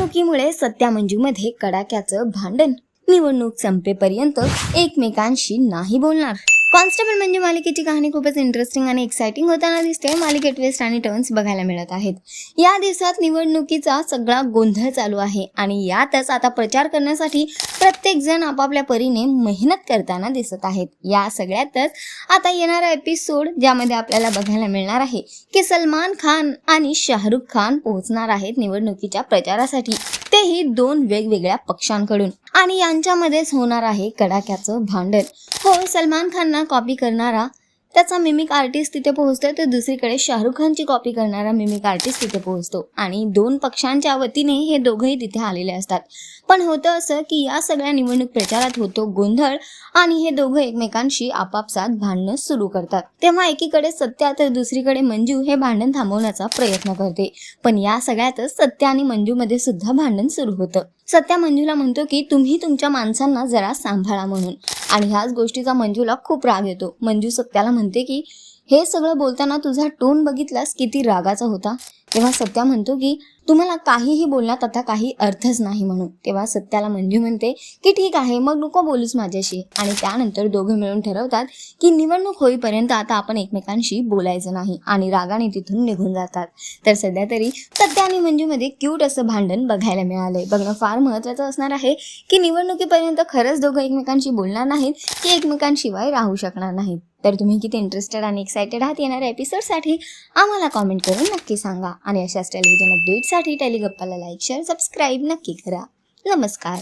निवडणुकीमुळे सत्या मंजूमध्ये कडाक्याचं भांडण. निवडणूक संपेपर्यंत एकमेकांशी नाही बोलणार. कॉन्स्टेबल म्हणजे मालिकेची कहाणी खूपच इंटरेस्टिंग आणि एक्साइटिंग होताना दिसते. मालिकेत ट्विस्ट आणि टर्न्स बघायला मिळत आहेत. या दिवसात निवडणुकीचा सगळा गोंधळ चालू आहे आणि यातच आता प्रचार करण्यासाठी प्रत्येकजण आपापल्या परीने मेहनत करताना दिसत आहेत. या सगळ्यातच आता येणारा एपिसोड ज्यामध्ये आपल्याला बघायला मिळणार आहे की सलमान खान आणि शाहरुख खान पोहोचणार आहेत निवडणुकीच्या प्रचारासाठी. तेही दोन वेगवेगळ्या पक्षांकडून आणि यांच्यामध्येच होणार आहे कडाक्याचं भांडण. हो सलमान खानना कॉपी करणारा त्याचा मिमिक आर्टिस्ट तिथे पोहोचतो तर दुसरीकडे शाहरुख खानची कॉपी करणारा मिमिक आर्टिस्ट तिथे पोहोचतो. आणि दोन पक्षांच्या वतीने हे दोघंही तिथे आलेले असतात. पण होतं असं की या सगळ्या निवडणूक प्रचारात होतो गोंधळ आणि हे दोघं एकमेकांशी आपापसात भांडणं सुरू करतात. तेव्हा एकीकडे सत्या तर दुसरीकडे मंजू हे भांडण थांबवण्याचा प्रयत्न करते. पण या सगळ्यातच सत्या आणि मंजूमध्ये सुद्धा भांडण सुरू होतं. सत्या मंजूला म्हणतो की तुम्ही तुमच्या माणसांना जरा सांभाळा म्हणून. आणि ह्याच गोष्टीचा मंजूला खूप राग येतो. मंजू सत्याला म्हणते की हे सगळं बोलताना तुझा टोन बघितलास किती रागाचा होता. तेव्हा सत्या म्हणतो की तुम्हाला काहीही बोलण्यात आता काही अर्थच नाही म्हणून. तेव्हा सत्याला मंजू म्हणते की ठीक आहे मग नको बोलूच माझ्याशी. आणि त्यानंतर दोघे मिळून ठरवतात की निवडणूक होईपर्यंत आता आपण एकमेकांशी बोलायचं नाही. आणि रागाने तिथून निघून जातात. तर सध्या तरी सत्या आणि मंजूमध्ये क्यूट असं भांडण बघायला मिळालंय. बघणं फार महत्त्वाचं असणार आहे की निवडणुकीपर्यंत खरंच दोघं एकमेकांशी बोलणार नाहीत की एकमेकांशिवाय राहू शकणार नाहीत. तर तुम्ही किती इंटरेस्टेड आणि एक्सायटेड आहात येणाऱ्या एपिसोडसाठी आम्हाला कॉमेंट करून नक्की सांगा. आणि अशाच टेलिव्हिजन अपडेटसाठी टेलिगप्पाला लाईक शेअर सबस्क्राईब नक्की करा. नमस्कार.